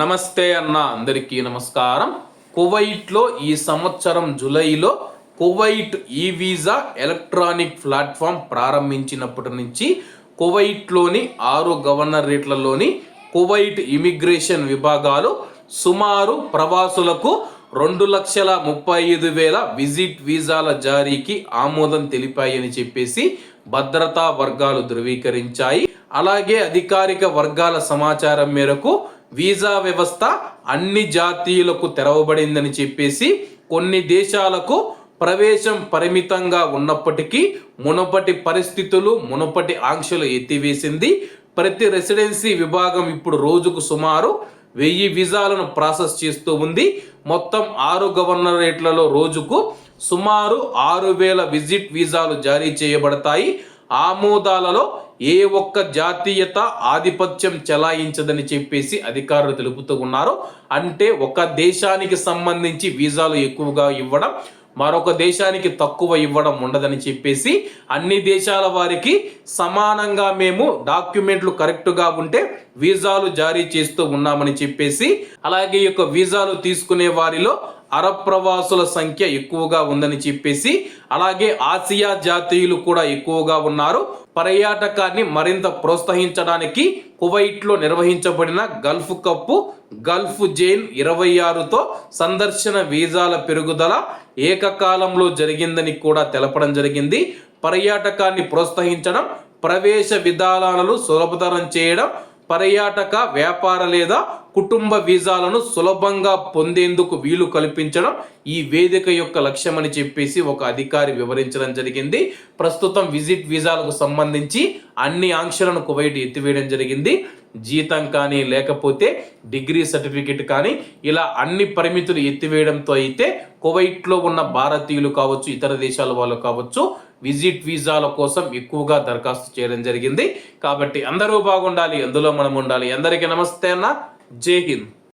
నమస్తే అన్న అందరికీ నమస్కారం. కువైట్లో ఈ సంవత్సరం జూలైలో కువైట్ ఈ వీసా ఎలక్ట్రానిక్ ప్లాట్ఫామ్ ప్రారంభించినప్పటి నుంచి కువైట్లోని ఆరు గవర్నరేట్లలోని కువైట్ ఇమిగ్రేషన్ విభాగాలు సుమారు ప్రవాసులకు రెండు లక్షల ముప్పై ఐదు వేల విజిట్ వీసాల జారీకి ఆమోదం తెలిపాయని చెప్పేసి భద్రతా వర్గాలు ధృవీకరించాయి. అలాగే అధికారిక వర్గాల సమాచారం మేరకు వీసా వ్యవస్థ అన్ని జాతీయులకు తెరవబడిందని చెప్పేసి కొన్ని దేశాలకు ప్రవేశం పరిమితంగా ఉన్నప్పటికీ మునుపటి పరిస్థితులు మునుపటి ఆంక్షలు ఎత్తివేసింది. ప్రతి రెసిడెన్సీ విభాగం ఇప్పుడు రోజుకు సుమారు వెయ్యి వీసాలను ప్రాసెస్ చేస్తూ ఉంది. మొత్తం ఆరు గవర్నరేట్లలో రోజుకు సుమారు ఆరు వేల విజిట్ వీసాలు జారీ చేయబడతాయి. ఆమోదాలలో ఏ ఒక్క జాతీయత ఆధిపత్యం చెలాయించదని చెప్పేసి అధికారులు తెలుపుతూ ఉన్నారు. అంటే ఒక దేశానికి సంబంధించి వీసాలు ఎక్కువగా ఇవ్వడం మరొక దేశానికి తక్కువ ఇవ్వడం ఉండదని చెప్పేసి అన్ని దేశాల వారికి సమానంగా మేము డాక్యుమెంట్లు కరెక్ట్గా ఉంటే వీసాలు జారీ చేస్తూ ఉన్నామని చెప్పేసి అలాగే ఈ యొక్క వీసాలు తీసుకునే వారిలో అరబ్ ప్రవాసుల సంఖ్య ఎక్కువగా ఉందని చెప్పేసి అలాగే ఆసియా జాతీయులు కూడా ఎక్కువగా ఉన్నారు. పర్యాటకాన్ని మరింత ప్రోత్సహించడానికి కువైట్లో నిర్వహించబడిన గల్ఫ్ కప్పు గల్ఫ్ జైన్ ఇరవై ఆరుతో సందర్శన వీసాల పెరుగుదల ఏకకాలంలో జరిగిందని కూడా తెలపడం జరిగింది. పర్యాటకాన్ని ప్రోత్సహించడం ప్రవేశ విధానాలను సులభతరం చేయడం పర్యాటక వ్యాపార లేదా కుటుంబ వీసాలను సులభంగా పొందేందుకు వీలు కల్పించడం ఈ వేదిక యొక్క లక్ష్యమని చెప్పేసి ఒక అధికారి వివరించడం జరిగింది. ప్రస్తుతం విజిట్ వీసాలకు సంబంధించి అన్ని ఆంక్షలను కువైట్ ఎత్తివేయడం జరిగింది. జీతం కానీ లేకపోతే డిగ్రీ సర్టిఫికెట్ కానీ ఇలా అన్ని పరిమితులు ఎత్తివేయడంతో అయితే కువైట్లో ఉన్న భారతీయులు కావచ్చు ఇతర దేశాల వాళ్ళు కావచ్చు విజిట్ వీసాల కోసం ఎక్కువగా దరఖాస్తు చేయడం జరిగింది. కాబట్టి అందరూ బాగుండాలి అందులో మనం ఉండాలి అందరికీ నమస్తే అన్న. జై హింద్.